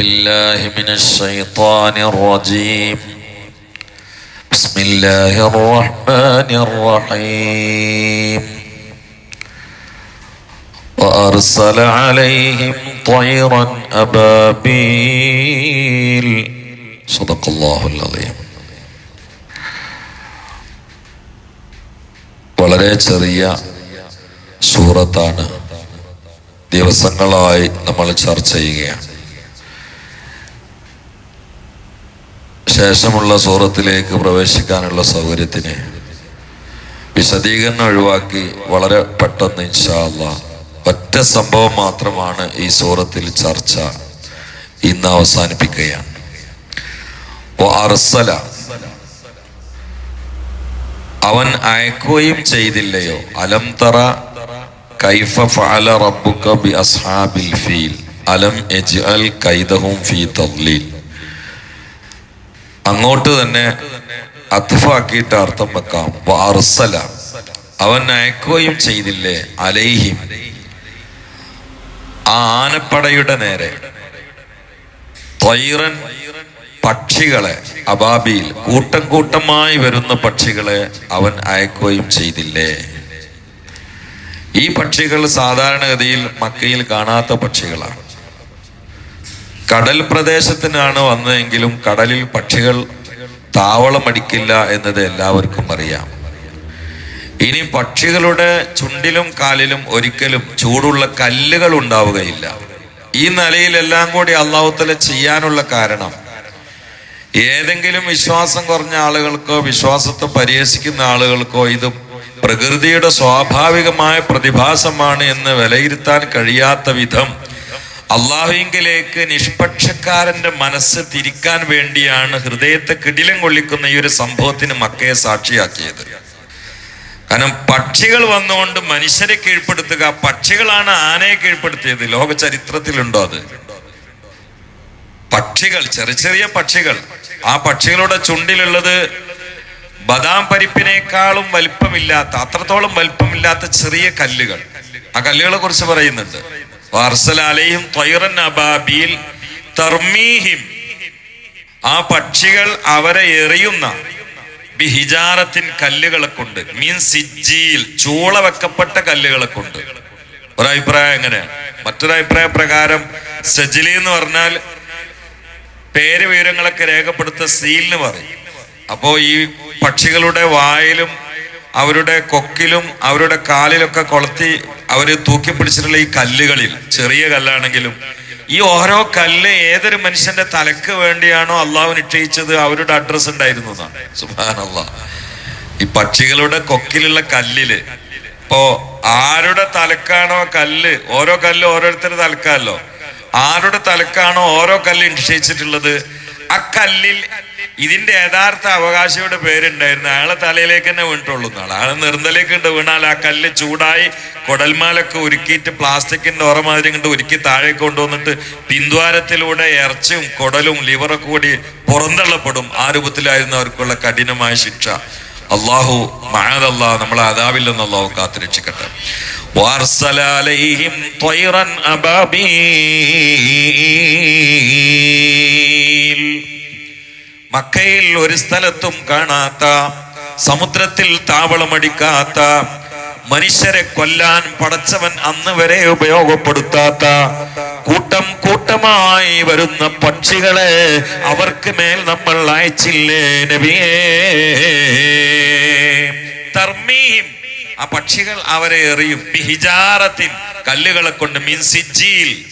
بالله من الشيطان الرجيم بسم الله الرحمن الرحيم وأرسل عليهم طيرا أبابيل صدق الله العظيم വളരെ ചെറിയ സൂറത്താണ് ദിവസങ്ങളായി നമ്മൾ ചർച്ച ചെയ്യുകയാണ് ശേഷമുള്ള സൂറത്തിലേക്ക് പ്രവേശിക്കാനുള്ള സൗകര്യത്തിന് വിശദീകരണം ഒഴിവാക്കി വളരെ പെട്ടെന്ന് ഇൻഷാല്ല ഒറ്റ സംഭവം മാത്രമാണ് ഈ സൂറത്തിൽ ചർച്ച ഇന്ന് അവസാനിപ്പിക്കുകയാണ്. അർസല. അവൻ അയക്കുകയും ചെയ്തില്ലയോ? അലം തറ കൈഫ ഫഅല റബ്ബുക ബി അസ്ഹാബിൽ ഫീൽ. അലം എജ്അൽ കൈദഹും ഫീ തദ്ലീൽ. അങ്ങോട്ട് തന്നെ അത്ഫാക്കിയിട്ട് അർത്ഥം വെക്കാം. വാർസല അവൻ അയക്കുകയും ചെയ്തില്ലേ? അലൈഹിം. ആ ആനപ്പടയുടെ നേരെ. ത്വയ്റൻ പക്ഷികളെ അബാബിയിൽ കൂട്ടം കൂട്ടമായി വരുന്ന പക്ഷികളെ അവൻ അയക്കുകയും ചെയ്തില്ലേ? ഈ പക്ഷികൾ സാധാരണഗതിയിൽ മക്കയിൽ കാണാത്ത പക്ഷികളാണ്. കടൽ പ്രദേശത്തിനാണ് വന്നതെങ്കിലും കടലിൽ പക്ഷികൾ താവളമടിക്കില്ല എന്നത് എല്ലാവർക്കും അറിയാം. ഇനി പക്ഷികളുടെ ചുണ്ടിലും കാലിലും ഒരിക്കലും ചൂടുള്ള കല്ലുകൾ ഉണ്ടാവുകയില്ല. ഈ നിലയിലെല്ലാം കൂടി അള്ളാഹുത്തല ചെയ്യാനുള്ള കാരണം ഏതെങ്കിലും വിശ്വാസം കുറഞ്ഞ ആളുകൾക്കോ വിശ്വാസത്തെ പരിഹസിക്കുന്ന ആളുകൾക്കോ ഇത് പ്രകൃതിയുടെ സ്വാഭാവികമായ പ്രതിഭാസമാണ് എന്ന് വിലയിരുത്താൻ കഴിയാത്ത വിധം അള്ളാഹുവിങ്കിലേക്ക് നിഷ്പക്ഷക്കാരന്റെ മനസ്സ് തിരിക്കാൻ വേണ്ടിയാണ് ഹൃദയത്തെ കിടിലം കൊള്ളിക്കുന്ന ഈ ഒരു സംഭവത്തിന് മക്കയെ സാക്ഷിയാക്കിയത്. കാരണം പക്ഷികൾ വന്നുകൊണ്ട് മനുഷ്യരെ കീഴ്പ്പെടുത്തുക പക്ഷികളാണ് ആനയെ കീഴ്പ്പെടുത്തിയത്. ലോക ചരിത്രത്തിലുണ്ടോ അത്? പക്ഷികൾ ചെറിയ ചെറിയ പക്ഷികൾ. ആ പക്ഷികളുടെ ചുണ്ടിലുള്ളത് ബദാം പരിപ്പിനേക്കാളും വലിപ്പമില്ലാത്ത അത്രത്തോളം വലിപ്പമില്ലാത്ത ചെറിയ കല്ലുകൾ. ആ കല്ലുകളെ കുറിച്ച് പറയുന്നുണ്ട്. വാർസലാലയും തർമീഹിം. ആ പക്ഷികൾ അവരെ എറിയുന്ന ബിഹിജാരത്തിൻ കല്ലുകളെ കൊണ്ട് മീൻ സിജിയിൽ ചൂള വെക്കപ്പെട്ട കല്ലുകളെ കൊണ്ട് ഒരഭിപ്രായം എങ്ങനെയാണ് മറ്റൊരഭിപ്രായ പ്രകാരം സജിലി എന്ന് പറഞ്ഞാൽ പേര് വിവരങ്ങളൊക്കെ രേഖപ്പെടുത്ത എന്ന് പറയും. അപ്പോ ഈ പക്ഷികളുടെ വായിലും അവരുടെ കൊക്കിലും അവരുടെ കാലിലൊക്കെ കൊളത്തി അവർ തൂക്കി പിടിച്ചിട്ടുള്ള ഈ കല്ലുകളിൽ ചെറിയ കല്ലാണെങ്കിലും ഈ ഓരോ കല്ല് ഏതൊരു മനുഷ്യന്റെ തലക്ക് വേണ്ടിയാണോ അള്ളാഹു നിശ്ചയിച്ചത് അവരുടെ അഡ്രസ് ഉണ്ടായിരുന്നു എന്നാണ് സുബാനല്ല ഈ പക്ഷികളുടെ കൊക്കിലുള്ള കല്ലിൽ ഇപ്പോ ആരുടെ തലക്കാണോ കല്ല് ഓരോ കല്ല് ഓരോരുത്തരുടെ തലക്കാല്ലോ ആരുടെ തലക്കാണോ ഓരോ കല്ല് നിശ്ചയിച്ചിട്ടുള്ളത്? ആ കല്ലിൽ ഇതിന്റെ യഥാർത്ഥ അവകാശിയുടെ പേരുണ്ടായിരുന്നു അയാളെ തലയിലേക്ക് തന്നെ വീണിട്ടുള്ളൂ എന്നാണ് അയാൾ നിർന്തലേക്ക് ഉണ്ട് വീണാൽ ആ കല്ല് ചൂടായി കൊടൽമാലൊക്കെ ഉരുക്കിയിട്ട് പ്ലാസ്റ്റിക്കിന്റെ ഓറമാതിരി കണ്ട് ഉരുക്കി താഴെ കൊണ്ടുവന്നിട്ട് പിന്ദ്വാരത്തിലൂടെ ഇറച്ചും കൊടലും ലിവറൊക്കെ കൂടി പുറന്തള്ളപ്പെടും ആ രൂപത്തിലായിരുന്നു അവർക്കുള്ള കഠിനമായ ശിക്ഷ അള്ളാഹു മഴതല്ലാ നമ്മളെ അതാവിൽ നിന്ന് അള്ളാഹു കാത്തുരക്ഷിക്കട്ടെ وأرسل عليهم طيرا أبابيل മക്കയിൽ ഒരു സ്ഥലത്തും കാണാത്ത സമുദ്രത്തിൽ താവളമടിക്കാത്ത മനുഷ്യരെ കൊല്ലാൻ പടച്ചവൻ അന്ന് വരെ ഉപയോഗപ്പെടുത്താത്ത കൂട്ടം കൂട്ടമായി വരുന്ന പക്ഷികളെ അവർക്ക് മേൽ നമ്മൾ അയച്ചില്ലേ നബിയേ? തർമീം. ആ പക്ഷികൾ അവരെ എറിയും. ബിഹിജാറത്തിൻ കല്ലുകളെ കൊണ്ട് മീൻസിജിയിൽ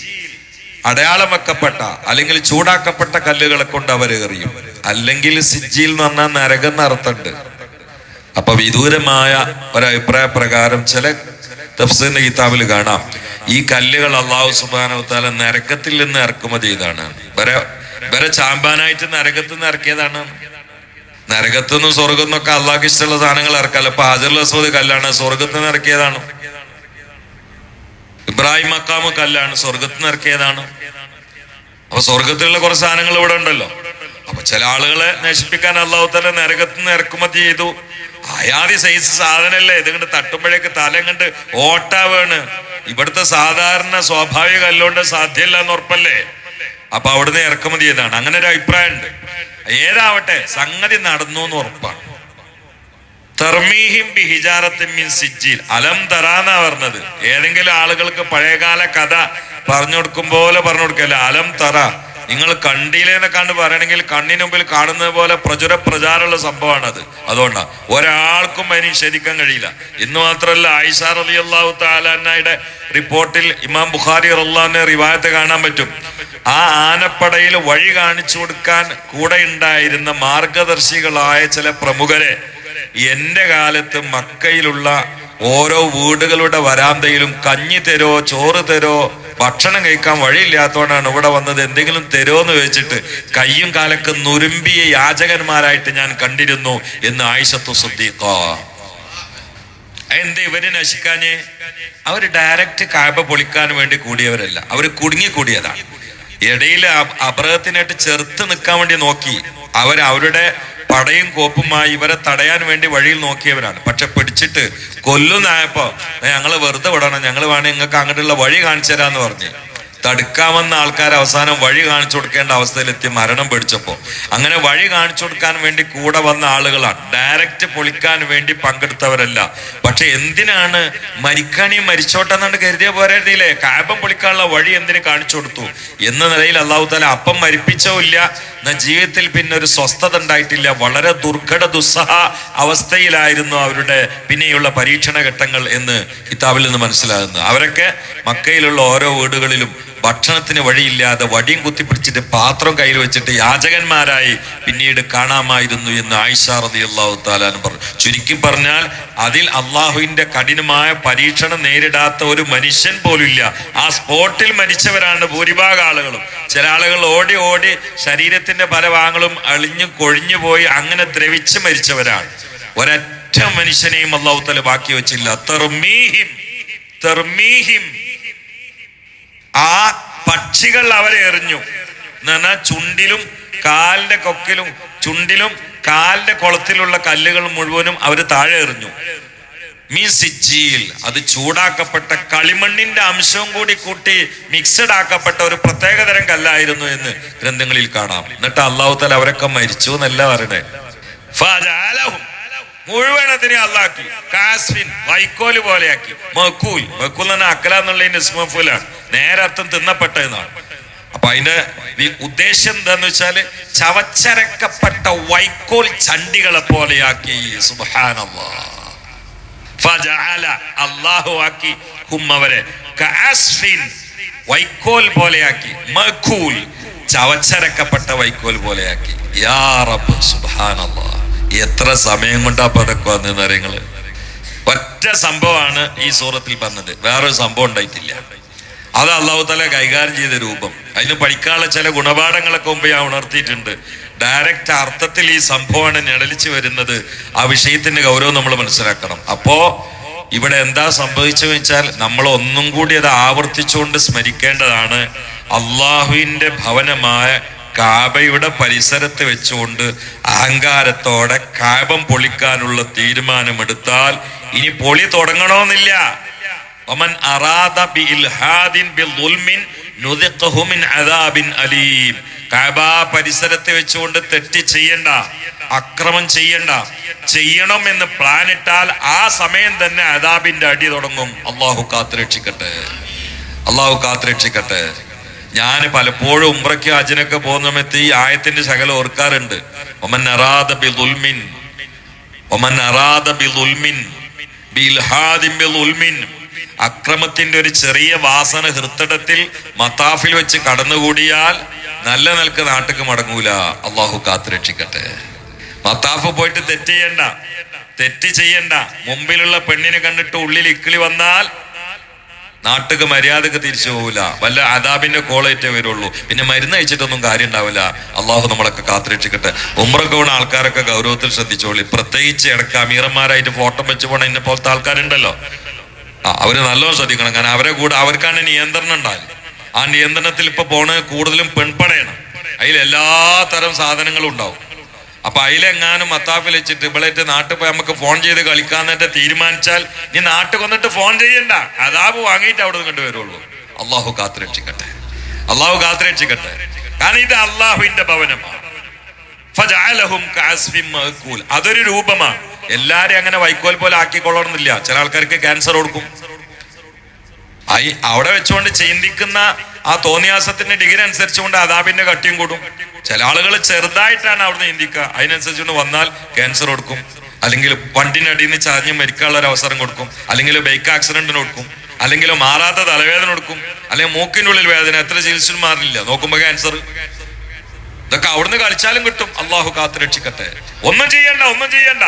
അടയാളം വെക്കപ്പെട്ട അല്ലെങ്കിൽ ചൂടാക്കപ്പെട്ട കല്ലുകളെ കൊണ്ട് അവരെ എറിയും. അല്ലെങ്കിൽ സിജിയിൽ എന്ന് പറഞ്ഞാൽ നരകം അർത്ഥമുണ്ട്. അപ്പൊ വിദൂരമായ ഒരഭിപ്രായ പ്രകാരം ചില തഫ്സീറിന്റെ കിതാബിൽ കാണാം. ഈ കല്ലുകൾ അള്ളാഹു സുബാനവത്താല നരകത്തിൽ നിന്ന് ഇറക്കുമതി ചെയ്താണ്. വരെ വരെ ചാമ്പാനായിട്ട് നരകത്തിൽ നിന്ന് ഇറക്കിയതാണ്. നരകത്തു നിന്നും സ്വർഗത്തു നിന്നൊക്കെ ഇഷ്ടമുള്ള സാധനങ്ങൾ ഇറക്കാല്ലോ അപ്പൊ ഹാജർ അസ്വദ് കല്ലാണ് സ്വർഗത്ത് നിന്ന് ഇറക്കിയതാണ്. ഇബ്രാഹിം മക്കാമ് കല്ലാണ് സ്വർഗത്ത് നിന്ന് ഇറക്കിയതാണ്. അപ്പൊ സ്വർഗത്തിലുള്ള കുറച്ച് സാധനങ്ങൾ ഇവിടെ ഉണ്ടല്ലോ. ചില ആളുകളെ നശിപ്പിക്കാൻ അള്ളാഹു തല നരകത്ത് നിന്ന് ഇറക്കുമതി ചെയ്തു. അയാതി സൈസ് സാധനല്ലേ ഇത് കണ്ട് തട്ടുമ്പോഴേക്ക് തലം കണ്ട് ഓട്ടാവാണ്. ഇവിടുത്തെ സാധാരണ സ്വാഭാവിക അല്ലോണ്ട് സാധ്യമല്ല എന്ന് ഉറപ്പല്ലേ? അപ്പൊ അവിടുന്ന് ഇറക്കുമതി ചെയ്താണ് അങ്ങനെ ഒരു അഭിപ്രായമുണ്ട്. ഏതാവട്ടെ സംഗതി നടന്നു എന്ന് ഉറപ്പാണ് സിജ്ജിൽ അലം തറാന്നാ പറഞ്ഞത്. ഏതെങ്കിലും ആളുകൾക്ക് പഴയകാല കഥ പറഞ്ഞു കൊടുക്കും പോലെ പറഞ്ഞു കൊടുക്കല്ല? അലം തറ. നിങ്ങൾ കണ്ടില്ലേന്ന് കണ്ട് പറയണമെങ്കിൽ കണ്ണിന് മുമ്പിൽ കാണുന്നത് പോലെ പ്രചുര പ്രചാരമുള്ള സംഭവമാണത്. അതുകൊണ്ടാണ് ഒരാൾക്കും അതിന് ശരിക്കാൻ കഴിയില്ല. ഇന്ന് മാത്രമല്ല ആയിഷാർ അലി അള്ളാഹു താലാനയുടെ റിപ്പോർട്ടിൽ ഇമാം ബുഖാരി റല്ലാന്റെ റിവായത്ത് കാണാൻ പറ്റും. ആ ആനപ്പടയിൽ വഴി കാണിച്ചു കൊടുക്കാൻ കൂടെ ഉണ്ടായിരുന്ന മാർഗദർശികളായ ചില പ്രമുഖരെ എന്റെ കാലത്ത് മക്കയിലുള്ള ഓരോ വീടുകളുടെ വരാന്തയിലും കഞ്ഞി തരോ ചോറ് തരോ ഭക്ഷണം കഴിക്കാൻ വഴിയില്ലാത്തതുകൊണ്ടാണ് ഇവിടെ വന്നത്. എന്തെങ്കിലും തരുമെന്ന് എന്ന് വെച്ചിട്ട് കയ്യും കാലൊക്കെ നുരുമ്പിയ യാചകന്മാരായിട്ട് ഞാൻ കണ്ടിരുന്നു എന്ന് ആയിഷത്തു സുദ്ദീഖ. എന്ത് ഇവർ നശിക്കാഞ്ഞേ? അവർ ഡയറക്റ്റ് കാബ പൊളിക്കാൻ വേണ്ടി കൂടിയവരല്ല. അവർ കുടുങ്ങി കൂടിയതാണ് ഇടയിൽ അബ്രഹത്തിനായിട്ട് ചെറുത്ത് നിൽക്കാൻ വേണ്ടി നോക്കി. അവർ അവരുടെ പടയും കോപ്പുമായി ഇവരെ തടയാൻ വേണ്ടി വഴിയിൽ നോക്കിയവരാണ്. പക്ഷെ പിടിച്ചിട്ട് കൊല്ലുന്നായപ്പോ ഞങ്ങൾ വെറുതെ വിടണം. ഞങ്ങൾ വേണേ നിങ്ങൾക്ക് അങ്ങോട്ടുള്ള വഴി കാണിച്ചു തരാന്ന് പറഞ്ഞു. തടുക്കാമെന്ന ആൾക്കാർ അവസാനം വഴി കാണിച്ചു കൊടുക്കേണ്ട അവസ്ഥയിലെത്തി മരണം പിടിച്ചപ്പോ. അങ്ങനെ വഴി കാണിച്ചു കൊടുക്കാൻ വേണ്ടി കൂടെ വന്ന ആളുകളാണ്. ഡയറക്റ്റ് പൊളിക്കാൻ വേണ്ടി പങ്കെടുത്തവരല്ല. പക്ഷെ എന്തിനാണ് മരിക്കാനീ മരിച്ചോട്ടെന്നാണ് കരുതിയ പോരായിരുന്നില്ലേ കായപ്പം പൊളിക്കാനുള്ള വഴി എന്തിനു കാണിച്ചു കൊടുത്തു? എന്ന നിലയിൽ അള്ളാഹു താല അപ്പം മരിപ്പിച്ചോ ഇല്ല? ജീവിതത്തിൽ പിന്നെ ഒരു സ്വസ്ഥത ഉണ്ടായിട്ടില്ല. വളരെ ദുർഘട ദുസ്സഹ അവസ്ഥയിലായിരുന്നു അവരുടെ പിന്നെയുള്ള പരീക്ഷണ ഘട്ടങ്ങൾ എന്ന് കിതാബിൽ നിന്ന് മനസ്സിലാകുന്നു അവരൊക്കെ മക്കയിലുള്ള ഓരോ വീടുകളിലും ഭക്ഷണത്തിന് വഴിയില്ലാതെ വടിയും കുത്തിപ്പിടിച്ചിട്ട് പാത്രം കയ്യിൽ വെച്ചിട്ട് യാചകന്മാരായി പിന്നീട് കാണാമായിരുന്നു എന്ന് ആയിഷ റതി അള്ളാഹു താലാൻ പറഞ്ഞു. ചുരുക്കി പറഞ്ഞാൽ അതിൽ അള്ളാഹുവിന്റെ കഠിനമായ പരീക്ഷണം നേരിടാത്ത ഒരു മനുഷ്യൻ പോലുമില്ല. ആ സ്പോട്ടിൽ മരിച്ചവരാണ് ഭൂരിഭാഗം ആളുകളും. ചില ആളുകൾ ഓടി ഓടി ശരീരത്തിന്റെ പല ഭാഗങ്ങളും അളിഞ്ഞു കൊഴിഞ്ഞു പോയി അങ്ങനെ ദ്രവിച്ച് മരിച്ചവരാണ്. ഒരൊറ്റ മനുഷ്യനെയും അള്ളാഹു തല ബാക്കി വെച്ചില്ല. തെർമീഹിം തെർമീഹിം ആ പക്ഷികൾ അവരെ എറിഞ്ഞു. എന്നാ ചുണ്ടിലും കാലിന്റെ കൊക്കിലും ചുണ്ടിലും കാലിന്റെ കുളത്തിലുള്ള കല്ലുകൾ മുഴുവനും അവർ താഴെ എറിഞ്ഞു. മീൻസിജിയിൽ അത് ചൂടാക്കപ്പെട്ട കളിമണ്ണിന്റെ അംശവും കൂടി കൂട്ടി മിക്സഡ് ആക്കപ്പെട്ട ഒരു പ്രത്യേകതരം കല്ലായിരുന്നു എന്ന് ഗ്രന്ഥങ്ങളിൽ കാണാം. എന്നിട്ട് അള്ളാഹു തല അവരൊക്കെ മരിച്ചു എന്നല്ല പറയണേ. മുഴുവനത്തിനെ അള്ളാക്കി കാസ്വിൻ വൈക്കോൽ പോലെയാക്കി. മക്കൂൽ മക്കൂൽ എന്ന് അക്കല എന്നുള്ളതിന്റെ ഇസ്മഫൂലാണ് നേരെ അർത്ഥം തിന്നപ്പെട്ട എന്നാണ് അപ്പൊ അതിന്റെ ഉദ്ദേശം എന്താന്ന് വെച്ചാൽ ചവച്ചരക്കപ്പെട്ട വൈക്കോൽ ചണ്ടികളെ പോലെയാക്കി. സുബ്ഹാനല്ലാ. ഫജഅല അല്ലാഹു ആക്കി വൈക്കോൽ പോലെയാക്കി. മഖൂൽ ചവച്ചരക്കപ്പെട്ട വൈക്കോൽ പോലെയാക്കി. യാ റബ്ബ് സുബ്ഹാനല്ലാ. എത്ര സമയം കൊണ്ടാ പതൊക്കെ വന്നതെന്ന് അറിയങ്ങൾ ഒറ്റ സംഭവമാണ് ഈ സൂറത്തിൽ പറഞ്ഞത് വേറൊരു സംഭവം ഉണ്ടായിട്ടില്ല. അത് അള്ളാഹു തല കൈകാര്യം ചെയ്ത രൂപം. അതിന് പഠിക്കാനുള്ള ചില ഗുണപാഠങ്ങളൊക്കെ മുമ്പ് ഞാൻ ഉണർത്തിയിട്ടുണ്ട്. ഡയറക്റ്റ് അർത്ഥത്തിൽ ഈ സംഭവമാണ് നിഴലിച്ചു വരുന്നത്. ആ വിഷയത്തിന്റെ ഗൗരവം നമ്മൾ മനസ്സിലാക്കണം. അപ്പോ ഇവിടെ എന്താ സംഭവിച്ചെന്ന് വെച്ചാൽ നമ്മൾ ഒന്നും കൂടി അത് ആവർത്തിച്ചുകൊണ്ട് സ്മരിക്കേണ്ടതാണ്. അള്ളാഹുവിന്റെ ഭവനമായ കാബയുടെ പരിസരത്ത് വെച്ചുകൊണ്ട് അഹങ്കാരത്തോടെ കാബം പൊളിക്കാനുള്ള തീരുമാനമെടുത്താൽ ഇനി പൊളി തുടങ്ങണമെന്നില്ല ഒമൻ അറാദ ബി ഇൽഹാദിൻ ബി ദുൽമിൻ നുദിഖഹുമിൻ അദാബിൻ അലീം. കാബ പരിസരത്ത് വെച്ചുകൊണ്ട് തെറ്റ് ചെയ്യണ്ട അക്രമം ചെയ്യണ്ട ചെയ്യണം എന്ന് പ്ലാൻ ഇട്ടാൽ ആ സമയം തന്നെ അദാബിന്റെ അടി തുടങ്ങും. അള്ളാഹു കാത്തുരക്ഷിക്കട്ടെ. അള്ളാഹു കാത്തുരക്ഷിക്കട്ടെ. ഞാൻ പലപ്പോഴും ഉംറയ്ക്ക് അജിനൊക്കെ പോകുന്ന സമയത്ത് ഈ ആയത്തിന്റെ ശകലം ഓർക്കാറുണ്ട്. ഒമൻ അറാദ ബി ദുൽമിൻ ഒമൻ അറാദ ബി ദുൽമിൻ ബി ഇൽഹാദിൻ ബി അക്രമത്തിന്റെ ഒരു ചെറിയ വാസന ഹൃത്തടത്തിൽ മത്താഫിൽ വെച്ച് കടന്നുകൂടിയാൽ നല്ല നിലയ്ക്ക് നാട്ടിക്ക് മടങ്ങൂല. അള്ളാഹു കാത്തുരക്ഷിക്കട്ടെ മത്താഫ് പോയിട്ട് തെറ്റ് ചെയ്യണ്ട. തെറ്റ് ചെയ്യണ്ട. മുമ്പിലുള്ള പെണ്ണിനെ കണ്ടിട്ട് ഉള്ളിൽ ഇക്കിളി വന്നാൽ നാട്ടുക്ക് മര്യാദയ്ക്ക് തിരിച്ചു പോകില്ല വല്ല അദാബിന്റെ കോളേറ്റേ വരുള്ളൂ. പിന്നെ മരുന്ന് അയച്ചിട്ടൊന്നും കാര്യം ഉണ്ടാവില്ല അള്ളാഹു നമ്മളൊക്കെ കാത്തിരക്ഷിക്കട്ടെ. ഉമ്രക്ക് പോണ ആൾക്കാരൊക്കെ ഗൗരവത്തിൽ ശ്രദ്ധിച്ചോളി. പ്രത്യേകിച്ച് ഇടയ്ക്ക് അമീറന്മാരായിട്ട് ഫോട്ടോ വെച്ച് പോണ എന്നെ പോലത്തെ ആൾക്കാരുണ്ടല്ലോ. ആ അവർ നല്ലോണം ശ്രദ്ധിക്കണം. കാരണം അവരെ കൂടെ അവർക്കാണ് നിയന്ത്രണം ഉണ്ടായി ആ നിയന്ത്രണത്തിൽ ഇപ്പൊ പോണ് കൂടുതലും പെൺപടയാണ്. അതിൽ എല്ലാ തരം സാധനങ്ങളും ഉണ്ടാവും. അപ്പൊ അതിലെങ്ങാനും മത്താഫിൽ വെച്ചിട്ട് ഇവളേറ്റ് നാട്ടിൽ പോയി നമുക്ക് ഫോൺ ചെയ്ത് കളിക്കാന്നിട്ട് തീരുമാനിച്ചാൽ നീ നാട്ടിൽ വന്നിട്ട് ഫോൺ ചെയ്യണ്ട. അതാബ് വാങ്ങിയിട്ട് അവിടെ നിന്ന് വരുള്ളൂ. അള്ളാഹു കാത്തുരക്ഷിക്കട്ടെ അള്ളാഹു കാത്തുരക്ഷിക്കട്ടെ കാരണം ഇത് അള്ളാഹുവിന്റെ ഭവനമാണ്. അതൊരു രൂപമാണ്. എല്ലാരും അങ്ങനെ വൈക്കോൽ പോലെ ആക്കിക്കൊള്ളണമെന്നില്ല. ചില ആൾക്കാർക്ക് ക്യാൻസർ കൊടുക്കും. അവിടെ വെച്ചുകൊണ്ട് ചിന്തിക്കുന്ന ആ തോന്നിയാസത്തിന്റെ ഡിഗ്രി അനുസരിച്ചുകൊണ്ട് അതാബിന്റെ കട്ടിയും കൂടും. ചില ആളുകൾ ചെറുതായിട്ടാണ് അവിടുന്ന് ചിന്തിക്കുക അതിനനുസരിച്ച് വന്നാൽ ക്യാൻസർ കൊടുക്കും. അല്ലെങ്കിൽ വണ്ടിന്റെ അടിയിൽ നിന്ന് ചാഞ്ഞ് മരിക്കാനുള്ള ഒരു അവസരം കൊടുക്കും. അല്ലെങ്കിൽ ബൈക്ക് ആക്സിഡന്റിന് കൊടുക്കും. അല്ലെങ്കിൽ മാറാത്ത തലവേദന കൊടുക്കും. അല്ലെങ്കിൽ മൂക്കിന്റെ ഉള്ളിൽ വേദന. എത്ര ചികിത്സയും മാറില്ല. നോക്കുമ്പോ ക്യാൻസർ ഇതൊക്കെ അവിടുന്ന് കളിച്ചാലും കിട്ടും. അള്ളാഹു കാത്തു രക്ഷിക്കട്ടെ. ഒന്നും ചെയ്യണ്ട ഒന്നും ചെയ്യണ്ട.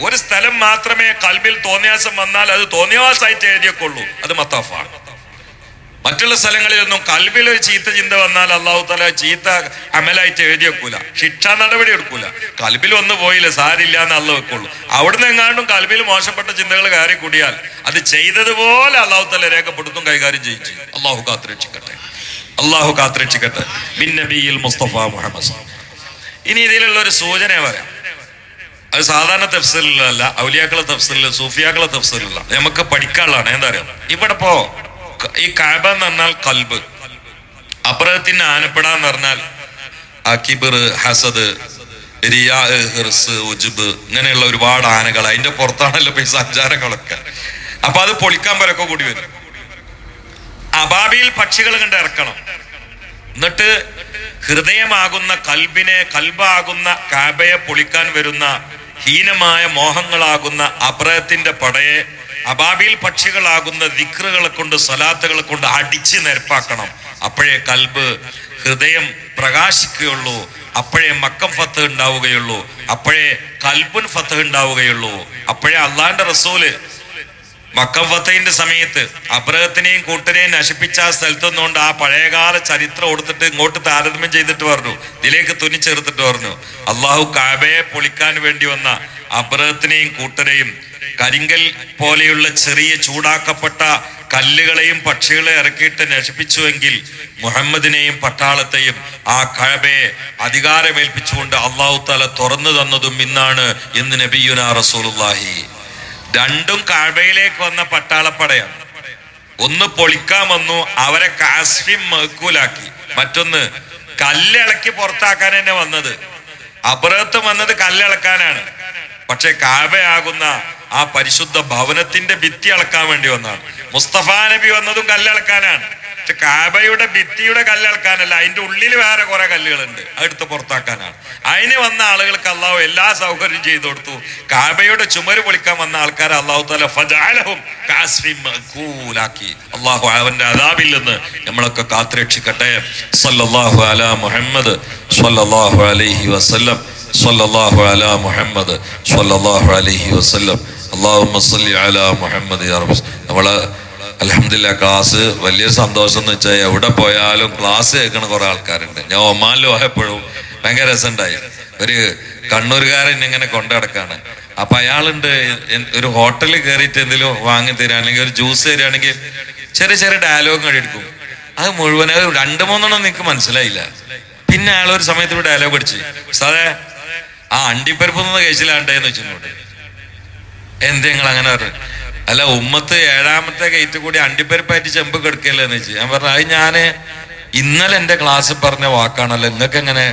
ഒരു സ്ഥലം മാത്രമേ കൽബിൽ തോന്നിയാസം വന്നാൽ അത് തോന്നിയാസായിട്ട് എഴുതിയൊക്കൊള്ളൂ അത് മത്താഫാണ്. മറ്റുള്ള സ്ഥലങ്ങളിലൊന്നും കൽവിൽ ഒരു ചീത്ത ചിന്ത വന്നാൽ അള്ളാഹു തല ചീത്ത അമലായിട്ട് എഴുതി വെക്കൂല. ശിക്ഷാ നടപടി എടുക്കൂല. കൽബിൽ ഒന്ന് പോയില്ല സാരില്ല എന്ന് അള്ള വെക്കുള്ളൂ. അവിടുന്ന് എങ്ങാണ്ടും കൽബിൽ മോശപ്പെട്ട ചിന്തകൾ കയറി കൂടിയാൽ അത് ചെയ്തതുപോലെ അള്ളാഹു തല രേഖപ്പെടുത്തും കൈകാര്യം ചെയ്യും അള്ളാഹു കാത്തിരക്ഷിക്കട്ടെ. അള്ളാഹു കാത്തിരക്ഷിക്കട്ടെ. ബിൻ മുസ്തഫ മുഹമ്മദ്. ഇനി ഇതിലുള്ള ഒരു സൂചന പറയാം. അത് സാധാരണ തഫ്സലിലല്ല ഔലിയാക്കളെ തഫ്സലില്ല സൂഫിയാക്കളെ തഫ്സീലില്ല നമുക്ക് പഠിക്കാനുള്ളതാണ്. എന്താ അറിയാം? ഇവിടെ ക- ഈ കാബ എന്ന് പറഞ്ഞാൽ കൽബ്. അപ്രഹത്തിന് ആനപ്പെടാ എന്ന് പറഞ്ഞാൽ അക്കിബർ ഹസദ് ഹിർസ് ഉജുബ് ഇങ്ങനെയുള്ള ഒരുപാട് ആനകൾ. അതിന്റെ പുറത്താണല്ലോ ഈ സഞ്ചാരങ്ങളൊക്കെ. അപ്പൊ അത് പൊളിക്കാൻ പരക്കെ കൂടി വരും. അബാബിയിൽ പക്ഷികൾ കണ്ട് ഇറക്കണം. എന്നിട്ട് ഹൃദയമാകുന്ന കൽബിനെ കൽബാകുന്ന കാബയെ പൊളിക്കാൻ വരുന്ന ഹീനമായ മോഹങ്ങളാകുന്ന അപ്രയത്തിന്റെ പടയെ അബാബിൽ പക്ഷികളാകുന്ന ദിക്റുകളെ കൊണ്ട് സലാത്തുകളെ കൊണ്ട് അടിച്ച് നിരപ്പാക്കണം. അപ്പോഴേ കൽബ് ഹൃദയം പ്രകാശിക്കുകയുള്ളൂ. അപ്പോഴേ മക്കം ഫത്ത് ഉണ്ടാവുകയുള്ളൂ. അപ്പോഴേ കൽബുൻ ഫത്ത് ഉണ്ടാവുകയുള്ളൂ. അപ്പോഴേ അള്ളാന്റെ റസൂൽ മക്കം സമയത്ത് അബ്രഹത്തിനെയും കൂട്ടനെയും നശിപ്പിച്ച ആ സ്ഥലത്തു നിന്നുകൊണ്ട് ആ പഴയകാല ചരിത്രം കൊടുത്തിട്ട് ഇങ്ങോട്ട് താരതമ്യം ചെയ്തിട്ട് പറഞ്ഞു. ഇതിലേക്ക് തുന്നിച്ചേർത്തിട്ട് പറഞ്ഞു. അള്ളാഹു കാബയെ പൊളിക്കാൻ വേണ്ടി വന്ന അബ്രഹത്തിനെയും കൂട്ടരെയും കരിങ്കൽ പോലെയുള്ള ചെറിയ ചൂടാക്കപ്പെട്ട കല്ലുകളെയും പക്ഷികളെ ഇറക്കിയിട്ട് നശിപ്പിച്ചുവെങ്കിൽ മുഹമ്മദിനെയും പട്ടാളത്തെയും ആ കഴബയെ അധികാരമേൽപ്പിച്ചുകൊണ്ട് അള്ളാഹു താല തുറന്നു തന്നതും ഇന്നാണ് എന്ന് നബിയുന റസൂലുള്ളാഹി. രണ്ടും കാഴ്വയിലേക്ക് വന്ന പട്ടാളപ്പടയാണ്. ഒന്ന് പൊളിക്കാൻ വന്നു അവരെ കാശ്മീം മേക്കൂലാക്കി മറ്റൊന്ന് കല്ലിളക്കി പുറത്താക്കാൻ തന്നെ വന്നത്. അബ്രഹത്ത് വന്നത് കല്ലിളക്കാനാണ്. പക്ഷെ കാബയാകുന്ന ആ പരിശുദ്ധ ഭവനത്തിന്റെ ഭിത്തി അളക്കാൻ വേണ്ടി വന്നാണ് മുസ്തഫ നബി വന്നതും കല്ലിളക്കാനാണ്. പക്ഷെ കാബയുടെ ഭിത്തിയുടെ കല്ലിളക്കാനല്ല അതിന്റെ ഉള്ളിൽ വേറെ കുറെ കല്ലുകളുണ്ട്. അതെടുത്ത് പുറത്താക്കാനാണ്. അതിന് വന്ന ആളുകൾക്ക് അള്ളാഹു എല്ലാ സൗകര്യം ചെയ്തു കൊടുത്തു. കാബയുടെ ചുമര് പൊളിക്കാൻ വന്ന ആൾക്കാർ അള്ളാഹു തല ഫജാലഹും കാസ്ഫിൻ മഖൂലാക്കി അള്ളാഹു അവന്റെ അതാബിൽ നിന്ന് നമ്മളൊക്കെ കാത്തുരക്ഷിക്കട്ടെ. സല്ലല്ലാഹു അലാ മുഹമ്മദ് സല്ലല്ലാഹു അലൈഹി വസല്ലം. സല്ലല്ലാഹു അലാ മുഹമ്മദ് സല്ലല്ലാഹു അലൈഹി വസല്ലം. അള്ളാഹു സല്ലി അലാ മുഹമ്മദ് നമ്മൾ അലഹമില്ല ക്ലാസ് വലിയ സന്തോഷം എന്ന് വെച്ചാൽ എവിടെ പോയാലും ക്ലാസ് കേൾക്കണ കുറെ ആൾക്കാരുണ്ട്. ഞാൻ ഒമാനിൽ പോയപ്പോഴും ഭയങ്കര രസമുണ്ടായി. ഒരു കണ്ണൂരുകാരൻ ഇങ്ങനെ കൊണ്ടുനടക്കാണ് അപ്പൊ അയാളുണ്ട് ഒരു ഹോട്ടലിൽ കയറിയിട്ട് എന്തെങ്കിലും വാങ്ങി തരാണെങ്കിൽ ഒരു ജ്യൂസ് തരികയാണെങ്കിൽ ചെറിയ ചെറിയ ഡയലോഗ് എടുക്കും. അത് മുഴുവൻ രണ്ട് മൂന്നെണ്ണം നിങ്ങൾക്ക് മനസ്സിലായില്ല. പിന്നെ അയാൾ ഒരു സമയത്ത് ഡയലോഗ് അടിച്ചു സാറേ ആ അണ്ടിപ്പരിപ്പ് നിന്ന് കഴിച്ചില്ലാണ്ടേന്ന് വെച്ചിട്ടുണ്ട് എന്ത് നിങ്ങൾ അങ്ങനെ പറഞ്ഞു? അല്ല ഉമ്മത്ത് ഏഴാമത്തെ ഗേറ്റ് കൂടി അണ്ടിപ്പരിപ്പായിട്ട് ചെമ്പ് കെടുക്കല്ലേ എന്ന് വെച്ച്. ഞാൻ പറഞ്ഞു അത് ഞാൻ ഇന്നലെ എന്റെ ക്ലാസ്സിൽ പറഞ്ഞ വാക്കാണല്ലോ നിങ്ങൾക്ക് എങ്ങനെ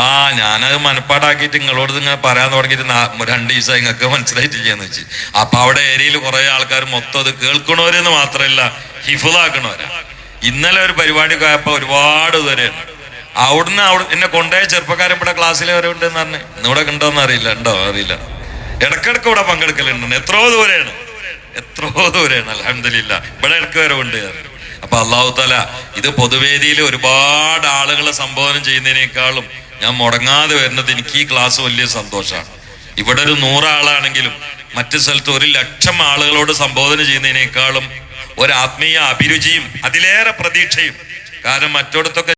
ആ ഞാനത് മനപ്പാടാക്കിയിട്ട് നിങ്ങളോട് ഇങ്ങനെ പറയാൻ തുടങ്ങിയിട്ട് രണ്ട് ദിവസം നിങ്ങൾക്ക് മനസ്സിലായിട്ടില്ലെന്ന് വെച്ച്. അപ്പൊ അവിടെ ഏരിയയിൽ കുറെ ആൾക്കാർ മൊത്തം അത് കേൾക്കണവരെന്ന് മാത്രമല്ല ഹിഫുദാക്കണവരാ ഇന്നലെ ഒരു പരിപാടി പോയപ്പോ ഒരുപാട് ഇതുവരെയാണ് അവിടുന്ന് അവിടെ എന്നെ കൊണ്ടുപോയ ചെറുപ്പക്കാരൻ ഇവിടെ ക്ലാസ്സിലെ വരെ ഉണ്ടെന്ന് പറഞ്ഞു. ഇന്നിവിടെ ഉണ്ടോന്ന് അറിയില്ല ഉണ്ടോ അറിയില്ല. ഇടക്കിടക്ക് ഇവിടെ പങ്കെടുക്കലുണ്ടെന്ന് എത്രയോ ദൂരെയാണ്. എത്രയോ ദൂരെയാണ് അലഹമില്ല ഇവിടെ ഇടയ്ക്ക് ഉണ്ട് അപ്പൊ അള്ളാഹു തല ഇത് പൊതുവേദിയിൽ ഒരുപാട് ആളുകളെ സംബോധന ചെയ്യുന്നതിനേക്കാളും ഞാൻ മുടങ്ങാതെ വരുന്നത് എനിക്ക് ഈ ക്ലാസ് വലിയ സന്തോഷമാണ്. ഇവിടെ ഒരു നൂറാളാണെങ്കിലും മറ്റു സ്ഥലത്ത് ഒരു ലക്ഷം ആളുകളോട് സംബോധന ചെയ്യുന്നതിനേക്കാളും ഒരു ആത്മീയ അഭിരുചിയും അതിലേറെ പ്രതീക്ഷയും. കാരണം മറ്റോടത്തൊക്കെ